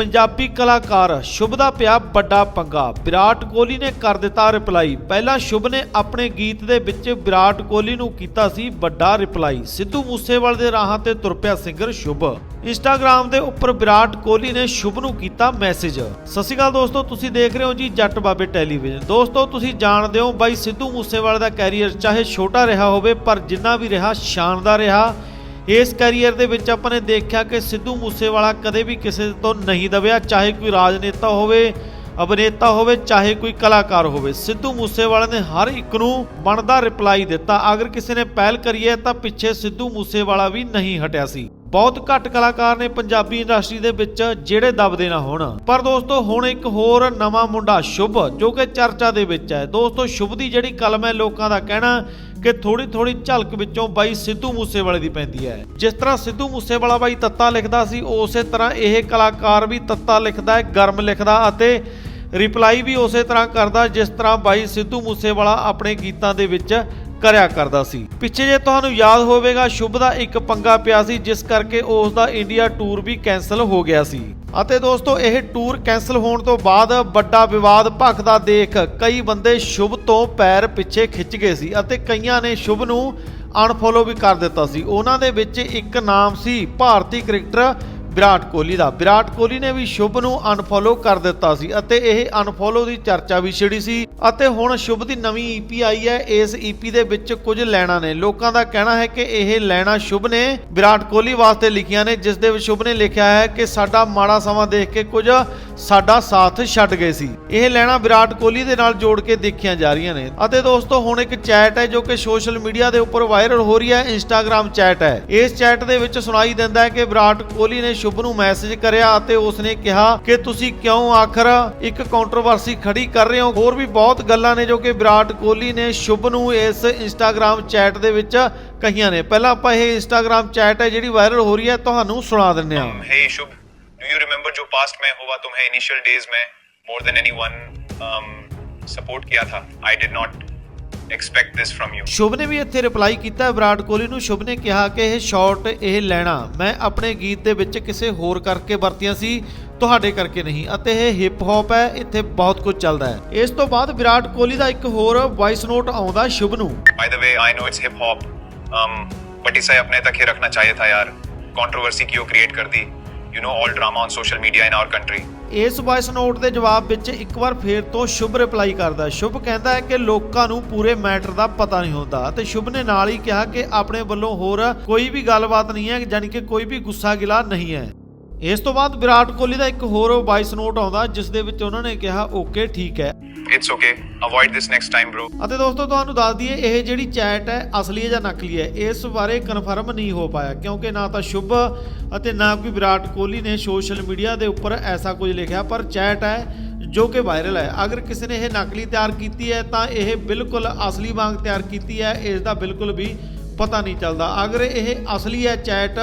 ਪੰਜਾਬੀ ਕਲਾਕਾਰ ਸ਼ੁਭ ਦਾ ਪਿਆ ਵੱਡਾ ਪੰਗਾ। ਵਿਰਾਟ ਕੋਹਲੀ ਨੇ ਕਰ ਦਿੱਤਾ ਰਿਪਲਾਈ। ਪਹਿਲਾਂ ਸ਼ੁਭ ਨੇ ਆਪਣੇ ਗੀਤ ਦੇ ਵਿੱਚ ਵਿਰਾਟ ਕੋਹਲੀ ਨੂੰ ਕੀਤਾ ਸੀ ਵੱਡਾ ਰਿਪਲਾਈ। ਸਿੱਧੂ ਮੂਸੇਵਾਲੇ ਦੇ ਰਾਹਾਂ ਤੇ ਤੁਰ ਪਿਆ ਸਿੰਗਰ ਸ਼ੁਭ। ਇੰਸਟਾਗ੍ਰam ਦੇ ਉੱਪਰ ਵਿਰਾਟ ਕੋਹਲੀ ਨੇ ਸ਼ੁਭ ਨੂੰ ਕੀਤਾ ਮੈਸੇਜ। ਸਤਿ ਸ਼੍ਰੀ ਅਕਾਲ ਦੋਸਤੋ, ਤੁਸੀਂ ਦੇਖ ਰਹੇ ਹੋ ਜੀ ਜੱਟ ਬਾਬੇ ਟੈਲੀਵਿਜ਼ਨ। ਦੋਸਤੋ, ਤੁਸੀਂ ਜਾਣਦੇ ਹੋ ਬਾਈ ਸਿੱਧੂ ਮੂਸੇਵਾਲੇ ਦਾ ਕੈਰੀਅਰ ਚਾਹੇ ਛੋਟਾ ਰਿਹਾ ਹੋਵੇ, ਪਰ ਜਿੰਨਾ ਵੀ ਰਿਹਾ, ਸ਼ਾਨਦਾਰ ਰਿਹਾ। ਇਸ ਕੈਰੀਅਰ ਦੇ ਵਿੱਚ ਆਪਾਂ ਨੇ ਦੇਖਿਆ ਕਿ ਸਿੱਧੂ ਮੂਸੇਵਾਲਾ ਕਦੇ ਵੀ ਕਿਸੇ ਤੋਂ ਨਹੀਂ ਦਬਿਆ, ਚਾਹੇ ਕੋਈ ਰਾਜਨੇਤਾ ਹੋਵੇ, ਅਭਿਨੇਤਾ ਹੋਵੇ, ਚਾਹੇ ਕੋਈ ਕਲਾਕਾਰ ਹੋਵੇ। ਸਿੱਧੂ ਮੂਸੇਵਾਲੇ ਨੇ ਹਰ ਇੱਕ ਨੂੰ ਬਣਦਾ ਰਿਪਲਾਈ ਦਿੱਤਾ। ਅਗਰ ਕਿਸੇ ਨੇ ਪਹਿਲ ਕਰੀ ਹੈ ਤਾਂ ਪਿੱਛੇ ਸਿੱਧੂ ਮੂਸੇਵਾਲਾ ਵੀ ਨਹੀਂ ਹਟਿਆ ਸੀ। ਬਹੁਤ ਘੱਟ ਕਲਾਕਾਰ ਨੇ ਪੰਜਾਬੀ ਇੰਡਸਟਰੀ ਦੇ ਵਿੱਚ ਜਿਹੜੇ ਦਬਦੇ ਨਾ ਹੋਣ। ਪਰ ਦੋਸਤੋ, ਹੁਣ ਇੱਕ ਹੋਰ ਨਵਾਂ ਮੁੰਡਾ ਸ਼ੁਭ, ਜੋ ਕਿ ਚਰਚਾ ਦੇ ਵਿੱਚ ਹੈ। ਦੋਸਤੋ, ਸ਼ੁਭ ਦੀ ਜਿਹੜੀ ਕਲਮ ਹੈ, ਲੋਕਾਂ ਦਾ ਕਹਿਣਾ ਕਿ ਥੋੜੀ ਥੋੜੀ ਝਲਕ ਵਿੱਚੋਂ ਬਾਈ ਸਿੱਧੂ ਮੂਸੇਵਾਲੇ ਦੀ ਪੈਂਦੀ ਹੈ। ਜਿਸ ਤਰ੍ਹਾਂ ਸਿੱਧੂ ਮੂਸੇਵਾਲਾ ਬਾਈ ਤੱਤਾ ਲਿਖਦਾ ਸੀ, ਉਸੇ ਤਰ੍ਹਾਂ ਇਹ ਕਲਾਕਾਰ ਵੀ ਤੱਤਾ ਲਿਖਦਾ ਹੈ, ਗਰਮ ਲਿਖਦਾ ਅਤੇ ਰਿਪਲਾਈ ਵੀ ਉਸੇ ਤਰ੍ਹਾਂ ਕਰਦਾ, ਜਿਸ ਤਰ੍ਹਾਂ ਬਾਈ ਸਿੱਧੂ ਮੂਸੇਵਾਲਾ ਆਪਣੇ ਗੀਤਾਂ ਦੇ ਵਿੱਚ ਕਰਿਆ ਕਰਦਾ ਸੀ। ਪਿੱਛੇ ਜੇ ਤੁਹਾਨੂੰ ਯਾਦ ਹੋਵੇਗਾ, ਸ਼ੁਭ ਦਾ ਇੱਕ ਪੰਗਾ ਪਿਆ ਸੀ, ਜਿਸ ਕਰਕੇ ਉਸ ਦਾ ਇੰਡੀਆ ਟੂਰ ਵੀ ਕੈਨਸਲ ਹੋ ਗਿਆ ਸੀ। ਅਤੇ ਦੋਸਤੋ, ਇਹ ਟੂਰ ਕੈਨਸਲ ਹੋਣ ਤੋਂ ਬਾਅਦ ਵੱਡਾ ਵਿਵਾਦ ਭਖਦਾ ਦੇਖ ਕਈ ਬੰਦੇ ਸ਼ੁਭ ਤੋਂ ਪੈਰ ਪਿੱਛੇ ਖਿੱਚ ਗਏ ਸੀ ਅਤੇ ਕਈਆਂ ਨੇ ਸ਼ੁਭ ਨੂੰ ਅਨਫੋਲੋ ਵੀ ਕਰ ਦਿੱਤਾ ਸੀ। ਉਹਨਾਂ ਦੇ ਵਿੱਚ ਇੱਕ ਨਾਮ ਸੀ, ਭਾਰਤੀ ਕ੍ਰਿਕਟਰ ਵਿਰਾਟ ਕੋਹਲੀ ਦਾ। ਵਿਰਾਟ ਕੋਹਲੀ ਨੇ ਵੀ ਸ਼ੁਭ ਨੂੰ ਅਨਫੋਲੋ ਕਰ ਦਿੱਤਾ ਸੀ ਅਤੇ ਇਹ ਅਨਫੋਲੋ ਦੀ ਚਰਚਾ ਵੀ ਛਿੜੀ ਸੀ ਅਤੇ ਹੁਣ ਸ਼ੁਭ ਦੀ ਨਵੀਂ ਈਪੀ ਆਈ ਹੈ। ਇਸ ਈਪੀ ਦੇ ਵਿੱਚ ਕੁਝ ਲੈਣਾ ਨੇ। ਲੋਕਾਂ ਦਾ ਕਹਿਣਾ ਹੈ ਕਿ ਇਹ ਲੈਣਾ ਸ਼ੁਭ ਨੇ। ਵਿਰਾਟ ਕੋਹਲੀ ਵਾਸਤੇ ਲਿਖੀਆਂ ਨੇ, ਜਿਸ ਦੇ ਵਿੱਚ ਸ਼ੁਭ ਨੇ ਲਿਖਿਆ ਹੈ ਕਿ ਸਾਡਾ ਮਾੜਾ ਸਮਾਂ ਦੇਖ ਕੇ ਕੁਝ ਸਾਡਾ ਸਾਥ ਛੱਡ ਗਏ ਸੀ। ਇਹ ਲੈਣਾ ਵਿਰਾਟ ਕੋਹਲੀ ਦੇ ਨਾਲ ਜੋੜ ਕੇ ਦੇਖੀਆਂ ਜਾ ਰਹੀਆਂ ਨੇ। ਅਤੇ ਦੋਸਤੋ, ਹੁਣ ਇੱਕ ਚੈਟ ਹੈ ਜੋ ਕਿ ਸੋਸ਼ਲ ਮੀਡੀਆ ਦੇ ਉੱਪਰ ਵਾਇਰਲ ਹੋ ਰਹੀ ਹੈ। ਇੰਸਟਾਗ੍ਰam ਚੈਟ ਹੈ। ਇਸ ਚੈਟ ਦੇ ਵਿੱਚ ਸੁਣਾਈ ਦਿੰਦਾ ਹੈ ਕਿ ਵਿਰਾਟ ਕੋਹਲੀ ਨੇ ਸ਼ੁਭ ਨੂੰ ਮੈਸੇਜ ਕਰਿਆ ਅਤੇ ਉਸਨੇ ਕਿਹਾ ਕਿ ਤੁਸੀਂ ਕਿਉਂ ਆਖਰ ਇੱਕ ਕੰਟਰੋਵਰਸੀ ਖੜੀ ਕਰ ਰਹੇ ਹੋ ਹੋਰ ਵੀ ਬਹੁਤ ਗੱਲਾਂ ਨੇ ਜੋ ਕਿ ਵਿਰਾਟ ਕੋਹਲੀ ਨੇ ਸ਼ੁਭ ਨੂੰ ਇਸ ਇੰਸਟਾਗ੍ਰam ਚੈਟ ਦੇ ਵਿੱਚ ਕਹੀਆਂ ਨੇ ਪਹਿਲਾਂ ਆਪਾਂ ਇਹ ਇੰਸਟਾਗ੍ਰam ਚੈਟ ਹੈ ਜਿਹੜੀ ਵਾਇਰਲ ਹੋ ਰਹੀ ਹੈ ਤੁਹਾਨੂੰ ਸੁਣਾ ਦਿੰਦੇ ਹਾਂ Um, hey Shubh, do you remember जो पास्ट में हुआ तुम्हें इनिशियल डेज में more than anyone um, support किया था I did not expect this from you ਸ਼ੁਭ ਨੇ ਵੀ ਇੱਥੇ ਰਿਪਲਾਈ ਕੀਤਾ ਹੈ ਵਿਰਾਟ ਕੋਹਲੀ ਨੂੰ ਸ਼ੁਭ ਨੇ ਕਿਹਾ ਕਿ ਇਹ ਸ਼ਾਟ ਇਹ ਲੈਣਾ ਮੈਂ ਆਪਣੇ ਗੀਤ ਦੇ ਵਿੱਚ ਕਿਸੇ ਹੋਰ ਕਰਕੇ ਵਰਤੀਆਂ ਸੀ ਤੁਹਾਡੇ ਕਰਕੇ ਨਹੀਂ ਅਤੇ ਇਹ ਹਿਪ ਹੌਪ ਹੈ ਇੱਥੇ ਬਹੁਤ ਕੁਝ ਚੱਲਦਾ ਹੈ ਇਸ ਤੋਂ ਬਾਅਦ ਵਿਰਾਟ ਕੋਹਲੀ ਦਾ ਇੱਕ ਹੋਰ ਵਾਇਸ ਨੋਟ ਆਉਂਦਾ ਸ਼ੁਭ ਨੂੰ by the way I know it's hip hop um, but इसे अपने तक ही रखना चाहिए था यार कंट्रोवर्सी क्यों क्रिएट कर दी you know all drama on social media in our country ਇਸ ਵਾਇਸ ਨੋਟ ਦੇ ਜਵਾਬ ਵਿੱਚ ਇੱਕ ਵਾਰ ਫੇਰ ਤੋਂ ਸ਼ੁਭ ਰਿਪਲਾਈ ਕਰਦਾ ਸ਼ੁਭ ਕਹਿੰਦਾ ਹੈ ਕਿ ਲੋਕਾਂ ਨੂੰ ਪੂਰੇ ਮੈਟਰ ਦਾ ਪਤਾ ਨਹੀਂ ਹੁੰਦਾ ਤੇ ਸ਼ੁਭ ਨੇ ਨਾਲ ਹੀ ਕਿਹਾ ਕਿ ਆਪਣੇ ਵੱਲੋਂ ਹੋਰ ਕੋਈ ਵੀ ਗੱਲਬਾਤ ਨਹੀਂ ਹੈ, ਯਾਨੀ ਕਿ ਕੋਈ ਵੀ ਗੁੱਸਾ ਗਿਲਾ ਨਹੀਂ ਹੈ। ਇਸ ਤੋਂ ਬਾਅਦ ਵਿਰਾਟ ਕੋਹਲੀ ਦਾ ਇੱਕ ਹੋਰ ਵਾਇਸ ਨੋਟ ਆਉਂਦਾ ਜਿਸ ਦੇ ਵਿੱਚ ਉਹਨਾਂ ਨੇ ਕਿਹਾ ਓਕੇ ਠੀਕ ਹੈ। It's okay. Avoid this next time bro. ਅਤੇ ਦੋਸਤੋ ਤੁਹਾਨੂੰ ਦੱਸ ਦਈਏ ਇਹ ਜਿਹੜੀ ਚੈਟ ਹੈ ਅਸਲੀ ਹੈ ਜਾਂ ਨਕਲੀ ਹੈ ਇਸ ਬਾਰੇ ਕਨਫਰਮ ਨਹੀਂ ਹੋ ਪਾਇਆ ਕਿਉਂਕਿ ਨਾ ਤਾਂ ਸ਼ੁਭ ਅਤੇ ਨਾ ਕੋਈ ਵਿਰਾਟ ਕੋਹਲੀ ਨੇ ਸੋਸ਼ਲ ਮੀਡੀਆ ਦੇ ਉੱਪਰ ਐਸਾ ਕੁਝ ਲਿਖਿਆ ਪਰ ਚੈਟ ਹੈ ਜੋ ਕਿ ਵਾਇਰਲ ਹੈ। ਅਗਰ ਕਿਸੇ ਨੇ ਇਹ ਨਕਲੀ ਤਿਆਰ ਕੀਤੀ ਹੈ ਤਾਂ ਇਹ ਬਿਲਕੁਲ ਅਸਲੀ ਵਾਂਗ ਤਿਆਰ ਕੀਤੀ ਹੈ ਇਸ ਦਾ ਬਿਲਕੁਲ ਵੀ ਪਤਾ ਨਹੀਂ ਚੱਲਦਾ। ਅਗਰ ਇਹ ਅਸਲੀ ਹੈ ਚੈਟ,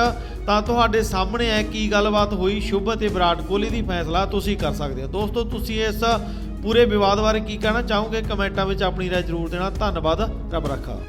ਤਾਂ ਤੁਹਾਡੇ ਸਾਹਮਣੇ ਹੈ ਕੀ ਗੱਲਬਾਤ ਹੋਈ। ਸ਼ੁਭ ਅਤੇ ਵਿਰਾਟ ਕੋਹਲੀ ਦੀ ਫੈਸਲਾ ਤੁਸੀਂ ਕਰ ਸਕਦੇ ਹੋ। ਦੋਸਤੋ, ਤੁਸੀਂ ਇਸ ਪੂਰੇ ਵਿਵਾਦ ਬਾਰੇ ਕੀ ਕਹਿਣਾ ਚਾਹੋਗੇ? ਕਮੈਂਟਾਂ ਵਿੱਚ ਆਪਣੀ ਰਾਏ ਜ਼ਰੂਰ ਦੇਣਾ। ਧੰਨਵਾਦ। ਰੱਬ ਰੱਖਾ।